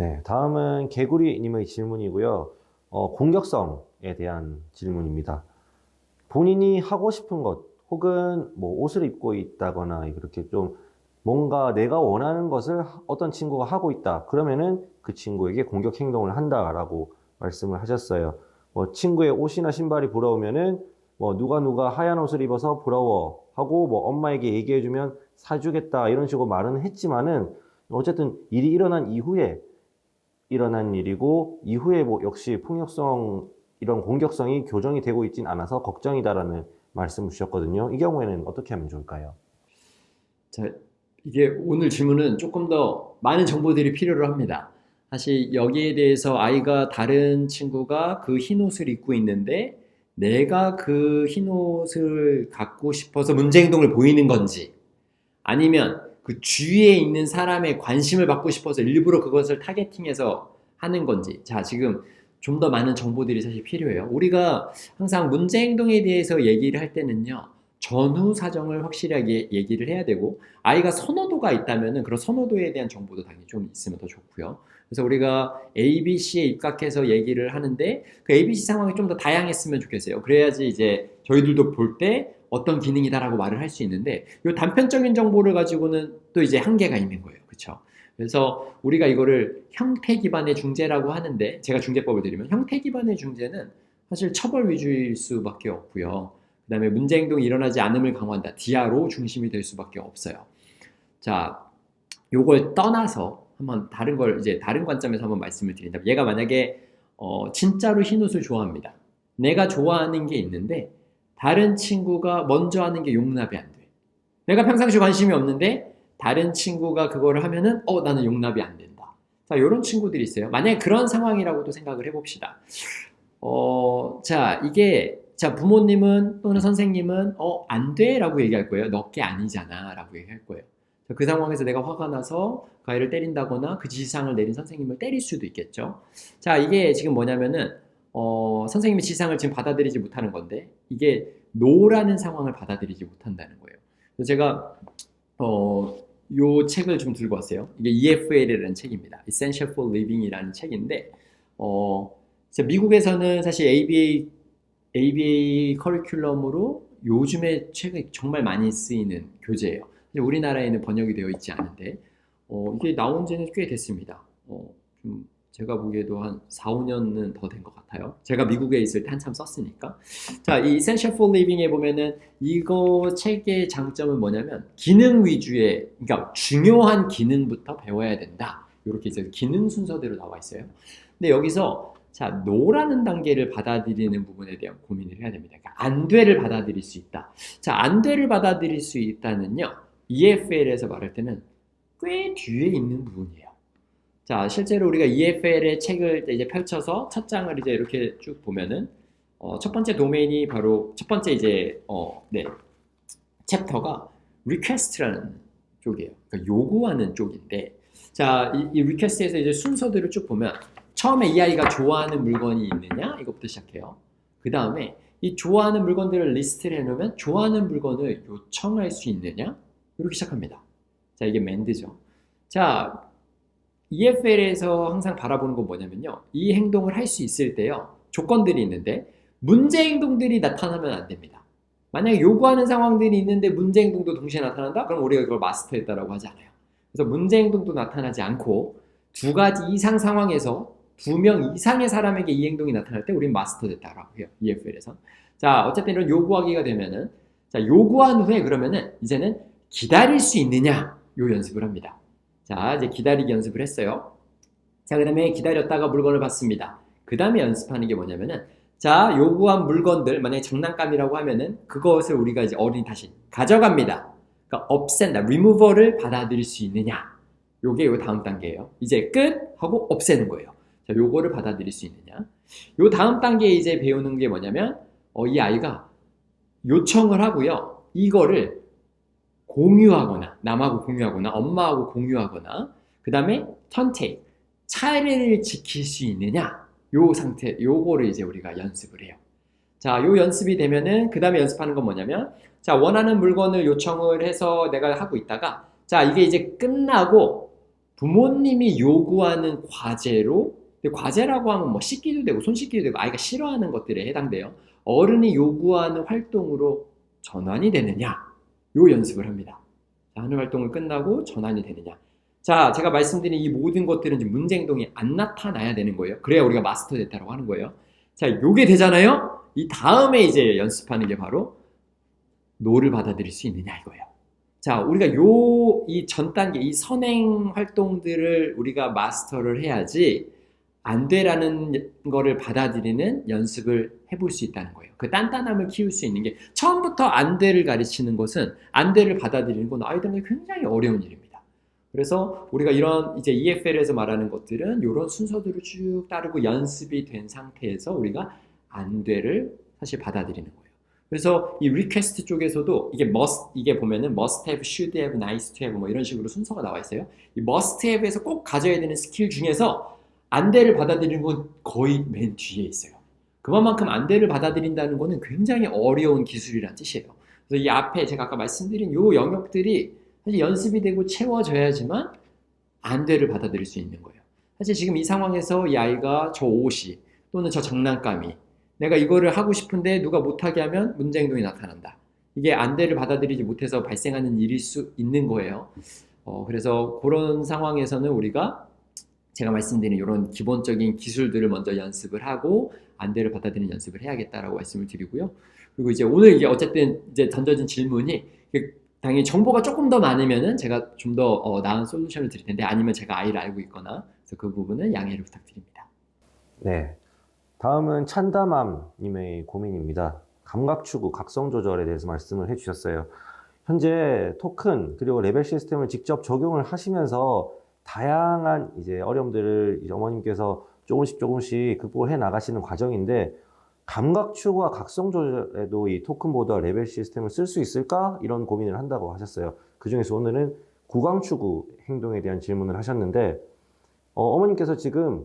네, 다음은 개구리님의 질문이고요. 어, 공격성에 대한 질문입니다. 본인이 하고 싶은 것, 혹은 뭐 옷을 입고 있다거나 이렇게 좀 뭔가 내가 원하는 것을 어떤 친구가 하고 있다. 그러면은 그 친구에게 공격 행동을 한다라고 말씀을 하셨어요. 뭐 친구의 옷이나 신발이 부러우면은 뭐 누가 누가 하얀 옷을 입어서 부러워 하고 뭐 엄마에게 얘기해주면 사주겠다 이런 식으로 말은 했지만은 어쨌든 일이 일어난 이후에 일어난 일이고 이후에 뭐 역시 폭력성 이런 공격성이 교정이 되고 있진 않아서 걱정이다라는 말씀을 주셨거든요. 이 경우에는 어떻게 하면 좋을까요? 자, 이게 오늘 질문은 조금 더 많은 정보들이 필요로 합니다. 사실 여기에 대해서 아이가 다른 친구가 그 흰 옷을 입고 있는데 내가 그 흰 옷을 갖고 싶어서 문제 행동을 보이는 건지 아니면 그 주위에 있는 사람의 관심을 받고 싶어서 일부러 그것을 타겟팅해서 하는 건지 자 지금 좀 더 많은 정보들이 사실 필요해요. 우리가 항상 문제 행동에 대해서 얘기를 할 때는요. 전후 사정을 확실하게 얘기를 해야 되고 아이가 선호도가 있다면은 그런 선호도에 대한 정보도 당연히 좀 있으면 더 좋고요. 그래서 우리가 ABC에 입각해서 얘기를 하는데 그 ABC 상황이 좀 더 다양했으면 좋겠어요. 그래야지 이제 저희들도 볼 때 어떤 기능이다라고 말을 할 수 있는데 이 단편적인 정보를 가지고는 또 이제 한계가 있는 거예요. 그렇죠? 그래서 우리가 이거를 형태 기반의 중재라고 하는데 제가 중재법을 드리면 형태 기반의 중재는 사실 처벌 위주일 수밖에 없고요. 그 다음에 문제 행동이 일어나지 않음을 강화한다. 디아로 중심이 될 수밖에 없어요. 자, 요걸 떠나서 한번 다른 걸 이제 다른 관점에서 한번 말씀을 드린다면 얘가 만약에 어, 진짜로 흰 옷을 좋아합니다. 내가 좋아하는 게 있는데 다른 친구가 먼저 하는 게 용납이 안 돼. 내가 평상시 관심이 없는데 다른 친구가 그거를 하면은 어 나는 용납이 안 된다. 자, 이런 친구들이 있어요. 만약에 그런 상황이라고도 생각을 해봅시다. 어, 자, 이게 자, 부모님은 또는 선생님은 어, 안 돼라고 얘기할 거예요. 너게 아니잖아라고 얘기할 거예요. 자, 그 상황에서 내가 화가 나서 그 아이를 때린다거나 그 지시사항을 내린 선생님을 때릴 수도 있겠죠. 자, 이게 지금 뭐냐면은 어, 선생님의 지시사항을 지금 받아들이지 못하는 건데 이게 노라는 상황을 받아들이지 못한다는 거예요. 그래서 제가 어, 요 책을 좀 들고 왔어요. 이게 EFL이라는 책입니다. Essential for Living이라는 책인데 어, 미국에서는 사실 ABA ABA 커리큘럼으로 요즘에 최근 정말 많이 쓰이는 교재예요. 우리나라에는 번역이 되어 있지 않은데 어, 이게 나온 지는 꽤 됐습니다. 어, 좀 제가 보기에도 한 4, 5년은 더 된 것 같아요. 제가 미국에 있을 때 한참 썼으니까. 자, 이 Essential for Living에 보면은 이거 책의 장점은 뭐냐면 기능 위주의, 그러니까 중요한 기능부터 배워야 된다. 이렇게 이제 기능 순서대로 나와 있어요. 근데 여기서 자, 노라는 단계를 받아들이는 부분에 대한 고민을 해야 됩니다. 그러니까 안 돼를 받아들일 수 있다. 자, 안 돼를 받아들일 수 있다는요. EFL에서 말할 때는 꽤 뒤에 있는 부분이에요. 자, 실제로 우리가 EFL의 책을 이제 펼쳐서 첫 장을 이제 이렇게 쭉 보면은 어, 첫 번째 도메인이 바로 첫 번째 이제 어, 네. 챕터가 request라는 쪽이에요. 그러니까 요구하는 쪽인데 자, 이, 이 request에서 이제 순서대로 쭉 보면 처음에 이 아이가 좋아하는 물건이 있느냐 이것부터 시작해요. 그 다음에 이 좋아하는 물건들을 리스트를 해놓으면 좋아하는 물건을 요청할 수 있느냐 이렇게 시작합니다. 자, 이게 맨드죠. 자, EFL에서 항상 바라보는 건 뭐냐면요. 이 행동을 할 수 있을 때요. 조건들이 있는데 문제 행동들이 나타나면 안 됩니다. 만약에 요구하는 상황들이 있는데 문제 행동도 동시에 나타난다? 그럼 우리가 그걸 마스터했다라고 하지 않아요. 그래서 문제 행동도 나타나지 않고 두 가지 이상 상황에서 두 명 이상의 사람에게 이 행동이 나타날 때 우리는 마스터됐다라고 해요. EFL에서. 자, 어쨌든 이런 요구하기가 되면은 자, 요구한 후에 그러면은 이제는 기다릴 수 있느냐 요 연습을 합니다. 자, 이제 기다리기 연습을 했어요. 자, 그 다음에 기다렸다가 물건을 받습니다. 그 다음에 연습하는 게 뭐냐면은, 자, 요구한 물건들, 만약에 장난감이라고 하면은, 그것을 우리가 이제 어린이 다시 가져갑니다. 그러니까 없앤다, removal을 받아들일 수 있느냐. 요게 요 다음 단계예요. 이제 끝! 하고 없애는 거예요. 자, 요거를 받아들일 수 있느냐. 요 다음 단계에 이제 배우는 게 뭐냐면, 어, 이 아이가 요청을 하고요. 이거를 공유하거나 남하고 공유하거나 엄마하고 공유하거나 그 다음에 턴테이크 차례를 지킬 수 있느냐 요 상태 요거를 이제 우리가 연습을 해요 자 요 연습이 되면은 그 다음에 연습하는 건 뭐냐면 자 원하는 물건을 요청을 해서 내가 하고 있다가 자 이게 이제 끝나고 부모님이 요구하는 과제로 과제라고 하면 뭐 씻기도 되고 손 씻기도 되고 아이가 싫어하는 것들에 해당돼요. 어른이 요구하는 활동으로 전환이 되느냐? 요 연습을 합니다. 자, 하는 활동을 끝나고 전환이 되느냐? 자, 제가 말씀드린 이 모든 것들은 지금 문제 행동이 안 나타나야 되는 거예요. 그래야 우리가 마스터 됐다라고 하는 거예요. 자, 요게 되잖아요. 이 다음에 이제 연습하는 게 바로 노를 받아들일 수 있느냐 이거예요. 자, 우리가 요 이 전 단계 이 선행 활동들을 우리가 마스터를 해야지 안 돼라는 거를 받아들이는 연습을 해볼 수 있다는 거예요. 그 단단함을 키울 수 있는 게 처음부터 안 돼를 가르치는 것은 안 돼를 받아들이는 건 아이들에게 굉장히 어려운 일입니다. 그래서 우리가 이런 이제 EFL에서 말하는 것들은 이런 순서들을 쭉 따르고 연습이 된 상태에서 우리가 안 돼를 사실 받아들이는 거예요. 그래서 이 리퀘스트 쪽에서도 이게 must 이게 보면은 must have, should have, nice to have 뭐 이런 식으로 순서가 나와 있어요. 이 must have에서 꼭 가져야 되는 스킬 중에서 안돼를 받아들이는 건 거의 맨 뒤에 있어요. 그만큼 안돼를 받아들인다는 거는 굉장히 어려운 기술이란 뜻이에요. 그래서 이 앞에 제가 아까 말씀드린 요 영역들이 사실 연습이 되고 채워져야지만 안돼를 받아들일 수 있는 거예요. 사실 지금 이 상황에서 이 아이가 저 옷이 또는 저 장난감이 내가 이거를 하고 싶은데 누가 못하게 하면 문제 행동이 나타난다. 이게 안돼를 받아들이지 못해서 발생하는 일일 수 있는 거예요. 어, 그래서 그런 상황에서는 우리가 제가 말씀드린 이런 기본적인 기술들을 먼저 연습을 하고 안돼를 받아들이는 연습을 해야겠다라고 말씀을 드리고요. 그리고 이제 오늘 이게 어쨌든 이제 던져진 질문이 당연히 정보가 조금 더 많으면은 제가 좀더 어, 나은 솔루션을 드릴 텐데 아니면 제가 아이를 알고 있거나 그래서 그 부분은 양해를 부탁드립니다. 네. 다음은 찬다맘님의 고민입니다. 감각 추구, 각성 조절에 대해서 말씀을 해주셨어요. 현재 토큰 그리고 레벨 시스템을 직접 적용을 하시면서 다양한 이제 어려움들을 이제 어머님께서 조금씩 조금씩 극복해 나가시는 과정인데 감각 추구와 각성 조절에도 이 토큰 보드와 레벨 시스템을 쓸 수 있을까 이런 고민을 한다고 하셨어요. 그 중에서 오늘은 구강 추구 행동에 대한 질문을 하셨는데 어, 어머님께서 지금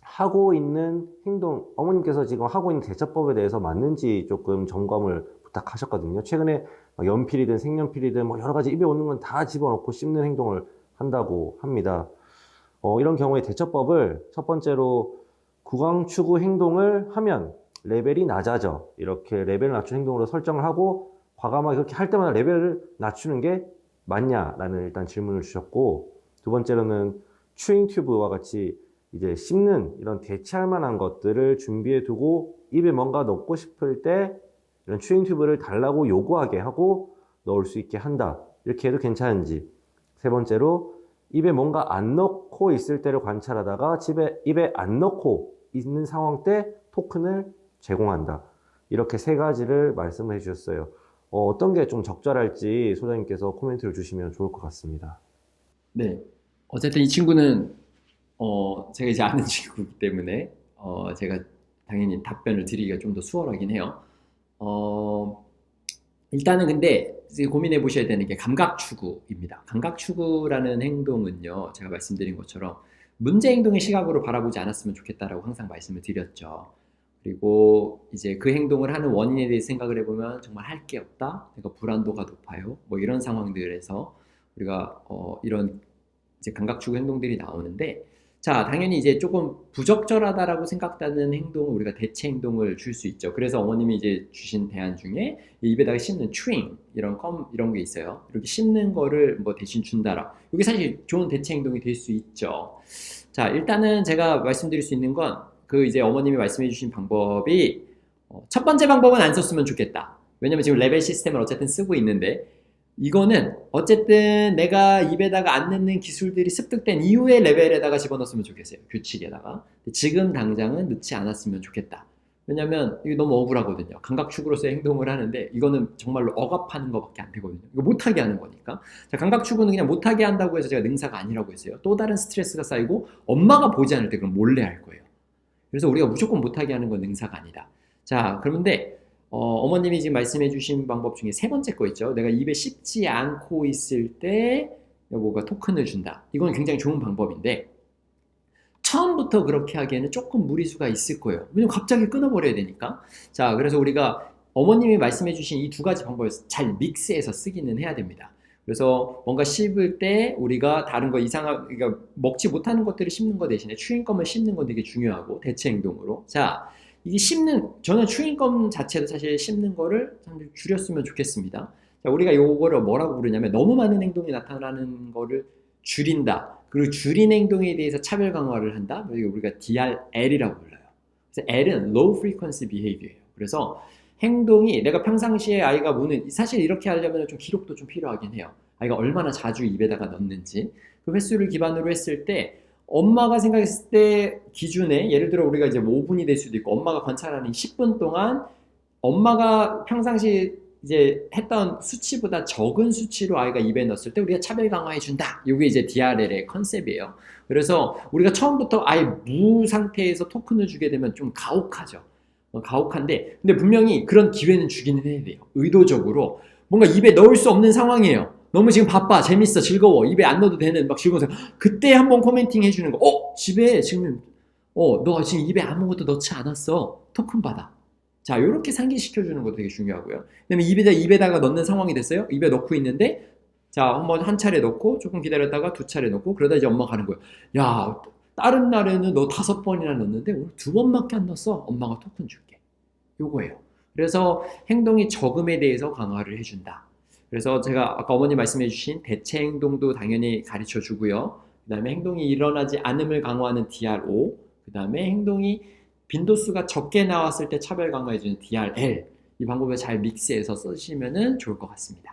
하고 있는 행동, 어머님께서 지금 하고 있는 대처법에 대해서 맞는지 조금 점검을 부탁하셨거든요. 최근에 막 연필이든 색연필이든 뭐 여러 가지 입에 오는 건 다 집어넣고 씹는 행동을 한다고 합니다. 어, 이런 경우에 대처법을 첫 번째로 구강 추구 행동을 하면 레벨이 낮아져. 이렇게 레벨을 낮춘 행동으로 설정을 하고 과감하게 그렇게 할 때마다 레벨을 낮추는 게 맞냐라는 일단 질문을 주셨고 두 번째로는 추잉 튜브와 같이 이제 씹는 이런 대체할 만한 것들을 준비해 두고 입에 뭔가 넣고 싶을 때 이런 추잉 튜브를 달라고 요구하게 하고 넣을 수 있게 한다. 이렇게 해도 괜찮은지. 세 번째로 입에 뭔가 안 넣고 있을 때를 관찰하다가 집에 입에 안 넣고 있는 상황 때 토큰을 제공한다. 이렇게 세 가지를 말씀을 해주셨어요. 어, 떤 게 좀 적절할지 소장님께서 코멘트를 주시면 좋을 것 같습니다. 네. 어쨌든 이 친구는 어, 제가 이제 아는 친구이기 때문에 어, 제가 당연히 답변을 드리기가 좀 더 수월하긴 해요. 어, 일단은 근데 고민해 보셔야 되는 게 감각 추구입니다. 감각 추구라는 행동은요, 제가 말씀드린 것처럼 문제 행동의 시각으로 바라보지 않았으면 좋겠다라고 항상 말씀을 드렸죠. 그리고 이제 그 행동을 하는 원인에 대해 생각을 해보면 정말 할 게 없다, 내가 불안도가 높아요, 뭐 이런 상황들에서 우리가 어, 이런 이제 감각 추구 행동들이 나오는데 자, 당연히 이제 조금 부적절하다라고 생각되는 행동을 우리가 대체 행동을 줄 수 있죠. 그래서 어머님이 이제 주신 대안 중에 이 입에다가 씹는 추잉 이런 껌 이런 게 있어요. 이렇게 씹는 거를 뭐 대신 준다라. 이게 사실 좋은 대체 행동이 될 수 있죠. 자, 일단은 제가 말씀드릴 수 있는 건 그 이제 어머님이 말씀해 주신 방법이 어, 첫 번째 방법은 안 썼으면 좋겠다. 왜냐면 지금 레벨 시스템을 어쨌든 쓰고 있는데 이거는 어쨌든 내가 입에다가 안 넣는 기술들이 습득된 이후의 레벨에다가 집어넣었으면 좋겠어요. 규칙에다가. 지금 당장은 넣지 않았으면 좋겠다. 왜냐면 이게 너무 억울하거든요. 감각축으로서의 행동을 하는데 이거는 정말로 억압하는 것밖에 안 되거든요. 이거 못하게 하는 거니까. 자, 감각축은 그냥 못하게 한다고 해서 제가 능사가 아니라고 했어요. 또 다른 스트레스가 쌓이고 엄마가 보지 않을 때 그럼 몰래 할 거예요. 그래서 우리가 무조건 못하게 하는 건 능사가 아니다. 자, 그런데 어, 머님이 지금 말씀해 주신 방법 중에 세 번째 거 있죠. 내가 입에 씹지 않고 있을 때 여보가 토큰을 준다. 이건 굉장히 좋은 방법인데 처음부터 그렇게 하기에는 조금 무리수가 있을 거예요. 왜냐면 갑자기 끊어버려야 되니까. 자, 그래서 우리가 어머님이 말씀해 주신 이 두 가지 방법을 잘 믹스해서 쓰기는 해야 됩니다. 그래서 뭔가 씹을 때 우리가 다른 거 이상한 그러니까 먹지 못하는 것들을 씹는 거 대신에 추잉껌을 씹는 건 되게 중요하고 대체 행동으로 자 이게 씹는 저는 추잉껌 자체도 사실 씹는 거를 좀 줄였으면 좋겠습니다. 자, 우리가 요거를 뭐라고 부르냐면 너무 많은 행동이 나타나는 거를 줄인다. 그리고 줄인 행동에 대해서 차별 강화를 한다. 그리고 우리가 DRL이라고 불러요. 그래서 L은 Low Frequency Behavior예요. 그래서 행동이 내가 평상시에 아이가 무는 사실 이렇게 하려면 좀 기록도 좀 필요하긴 해요. 아이가 얼마나 자주 입에다가 넣는지 그 횟수를 기반으로 했을 때 엄마가 생각했을 때 기준에 예를 들어 우리가 이제 5분이 될 수도 있고 엄마가 관찰하는 10분 동안 엄마가 평상시 이제 했던 수치보다 적은 수치로 아이가 입에 넣었을 때 우리가 차별 강화해 준다. 이게 이제 DRL의 컨셉이에요. 그래서 우리가 처음부터 아예 무 상태에서 토큰을 주게 되면 좀 가혹하죠. 어, 가혹한데 근데 분명히 그런 기회는 주기는 해야 돼요. 의도적으로 뭔가 입에 넣을 수 없는 상황이에요. 너무 지금 바빠, 재밌어, 즐거워, 입에 안 넣어도 되는 막 즐거운 상황. 그때 한번 코멘팅 해주는 거. 어, 집에 지금 어, 너 지금 입에 아무것도 넣지 않았어. 토큰 받아. 자, 요렇게 상기시켜주는 것도 되게 중요하고요. 그다음에 입에다 입에다가 넣는 상황이 됐어요. 입에 넣고 있는데 자, 한번 한 차례 넣고 조금 기다렸다가 두 차례 넣고 그러다 이제 엄마가 가는 거예요. 야, 다른 날에는 너 다섯 번이나 넣었는데 오늘 두 번밖에 안 넣었어. 엄마가 토큰 줄게. 요거예요. 그래서 행동이 적음에 대해서 강화를 해준다. 그래서 제가 아까 어머니 말씀해 주신 대체 행동도 당연히 가르쳐 주고요. 그 다음에 행동이 일어나지 않음을 강화하는 DRO, 그 다음에 행동이 빈도수가 적게 나왔을 때 차별 강화해주는 DRL, 이 방법을 잘 믹스해서 쓰시면 좋을 것 같습니다.